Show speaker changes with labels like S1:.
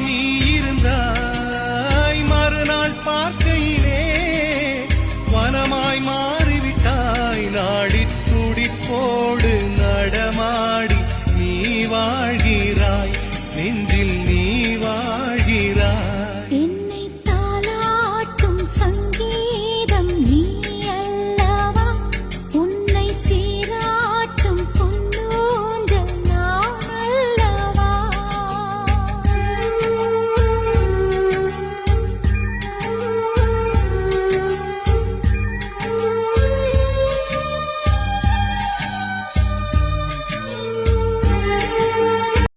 S1: நீ இருந்தாய்.